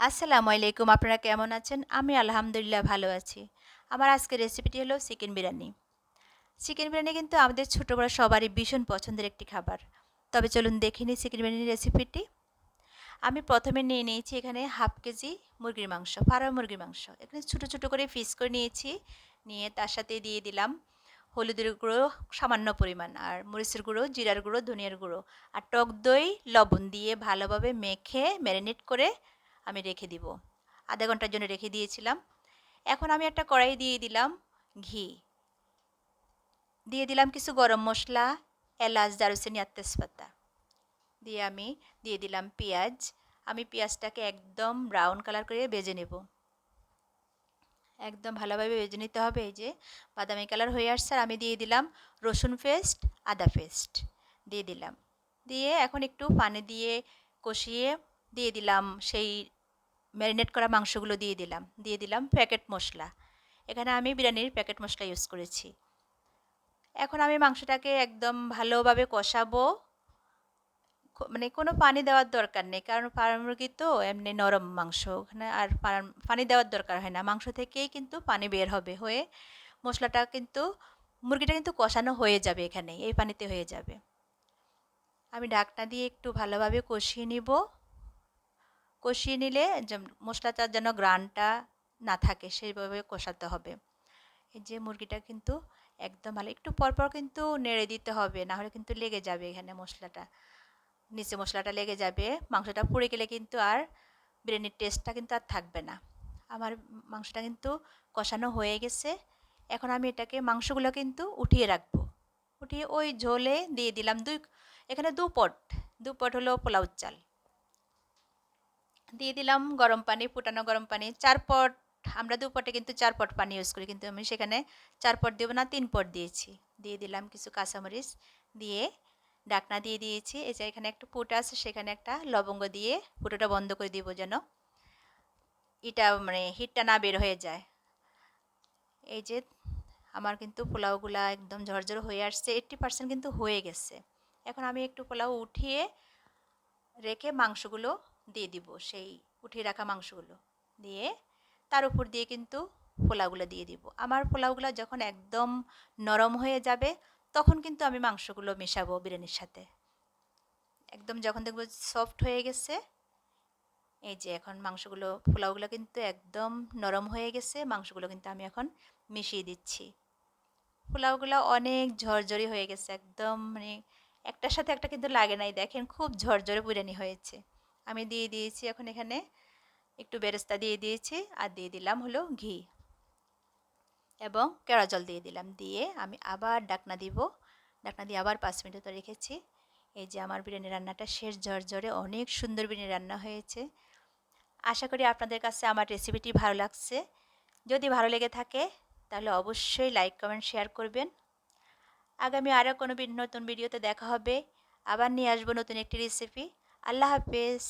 আসসালামু আলাইকুম, আপনারা কেমন আছেন? আমি আলহামদুলিল্লাহ ভালো আছি। আমার আজকের রেসিপিটি হলো চিকেন বিরিয়ানি। চিকেন বিরিয়ানি কিন্তু আমাদের ছোটো বড় সবারই ভীষণ পছন্দের একটি খাবার। তবে চলুন দেখে নিই চিকেন বিরিয়ানির রেসিপিটি আমি প্রথমে নিয়ে নিয়েছি এখানে হাফ কেজি মুরগির মাংস ফার্ম মুরগির মাংস। এখানে ছোটো ছোটো করে পিস করে নিয়েছি। নিয়ে তার সাথে দিয়ে দিলাম হলুদের গুঁড়ো, সামান্য পরিমাণ, আর মরিচের গুঁড়ো, জিরার গুঁড়ো, ধনিয়ার গুঁড়ো, আর টক দই, লবণ দিয়ে ভালোভাবে মেখে ম্যারিনেট করে আমি রেখে দিব। আধা ঘণ্টার জন্য রেখে দিয়েছিলাম। এখন আমি একটা কড়াই দিয়ে দিলাম ঘি। দিয়ে দিলাম কিছু গরম মশলা, এলাচ, দারুচিনি আর তেজপাতা। দিয়ে আমি দিয়ে দিলাম পেঁয়াজ। আমি পেঁয়াজটাকে একদম ব্রাউন কালার করে ভেজে নেব। একদম ভালোভাবে ভেজে নিতে হবে, এই যে বাদামি কালার হয়ে আসছে। আর আমি দিয়ে দিলাম রসুন পেস্ট, আদা পেস্ট। দিয়ে দিলাম। দিয়ে এখন একটু পানি দিয়ে কষিয়ে দিয়ে দিলাম সেই ম্যারিনেট করা মাংসগুলো দিয়ে দিলাম। দিয়ে দিলাম প্যাকেট মশলা। এখানে আমি বিরিয়ানির প্যাকেট মশলা ইউজ করেছি। এখন আমি মাংসটাকে একদম ভালোভাবে কষাবো। মানে কোনো পানি দেওয়ার দরকার নেই, কারণ ফার্ম মুরগি তো এমনি নরম মাংস। ওখানে আর পানি দেওয়ার দরকার হয় না। মাংস থেকেই কিন্তু পানি বের হবে হয়ে মশলাটা কিন্তু, মুরগিটা কিন্তু কষানো হয়ে যাবে এখানে এই পানিতে হয়ে যাবে। আমি ডাকনা দিয়ে একটু ভালোভাবে কষিয়ে নিব। কষিয়ে নিলে মশলাটার যেন গ্রানটা না থাকে, সেইভাবে কষাতে হবে। এই যে মুরগিটা কিন্তু একদম ভালো, একটু পরপর কিন্তু নেড়ে দিতে হবে, না হলে কিন্তু লেগে যাবে এখানে মশলাটা। নিচে মশলাটা লেগে যাবে, মাংসটা পুড়ে গেলে কিন্তু আর বিরিয়ানির টেস্টটা কিন্তু আর থাকবে না। আমার মাংসটা কিন্তু কষানো হয়ে গেছে, এখন আমি এটাকে মাংসগুলো কিন্তু উঠিয়ে রাখব। উঠিয়ে ওই ঝোলে দিয়ে দিলাম দুই, এখানে দু পট দু পট হলো পোলাও চাল। দিয়ে দিলাম গরম পানি, ফুটানো গরম পানি। চার পট, আমরা দু পটে কিন্তু চার পট পানি ইউজ করি, কিন্তু আমি সেখানে চার পট দেবো না, তিন পট দিয়েছি। দিয়ে দিলাম কিছু কাঁচামরিচ দিয়ে ডাকনা দিয়ে দিয়েছি। এই যে এখানে একটা ফুট আছে, সেখানে একটা লবঙ্গ দিয়ে ফুটোটা বন্ধ করে দিব যেন এটা মানে হিটটা না বের হয়ে যায়। এই যে আমার কিন্তু পোলাওগুলা একদম ঝরঝর হয়ে আসছে এইট্টি পার্সেন্ট কিন্তু হয়ে গেছে। এখন আমি একটু পোলাও উঠিয়ে রেখে মাংসগুলো দিয়ে দিব সেই উঠিয়ে রাখা মাংসগুলো। দিয়ে তার উপর দিয়ে কিন্তু পোলাওগুলো দিয়ে দিব। আমার পোলাওগুলো যখন একদম নরম হয়ে যাবে, তখন কিন্তু আমি মাংসগুলো মেশাবো বিরিয়ানির সাথে। একদম যখন দেখব সফট হয়ে গেছে, এই যে এখন মাংসগুলো, পোলাওগুলো কিন্তু একদম নরম হয়ে গেছে, মাংসগুলো কিন্তু আমি এখন মিশিয়ে দিচ্ছি। পোলাওগুলো অনেক ঝরঝরি হয়ে গেছে, একদম মানে একটার সাথে একটা কিন্তু লাগে নাই, দেখেন খুব ঝরঝরে বিরিয়ানি হয়েছে। আমি দিয়ে দিয়েছি এখন এখানে একটু বেরেস্তা দিয়ে দিয়েছি আর দিয়ে দিলাম হলো ঘি এবং কেড়া জল দিয়ে দিলাম। দিয়ে আমি আবার ডাকনা দিব। ডাকনা দিয়ে আবার পাঁচ মিনিট তো রেখেছি। এই যে আমার বিরিয়ানি রান্নাটা শেষ, ঝরঝরে অনেক সুন্দর বিরিয়ানি রান্না হয়েছে। আশা করি আপনাদের কাছে আমার রেসিপিটি ভালো লাগছে। যদি ভালো লেগে থাকে, তাহলে অবশ্যই লাইক কমেন্ট শেয়ার করবেন। আগামী আরও কোনো নতুন ভিডিওতে দেখা হবে। আবার নিয়ে আসব নতুন একটি রেসিপি আল্লাহ হাফেজ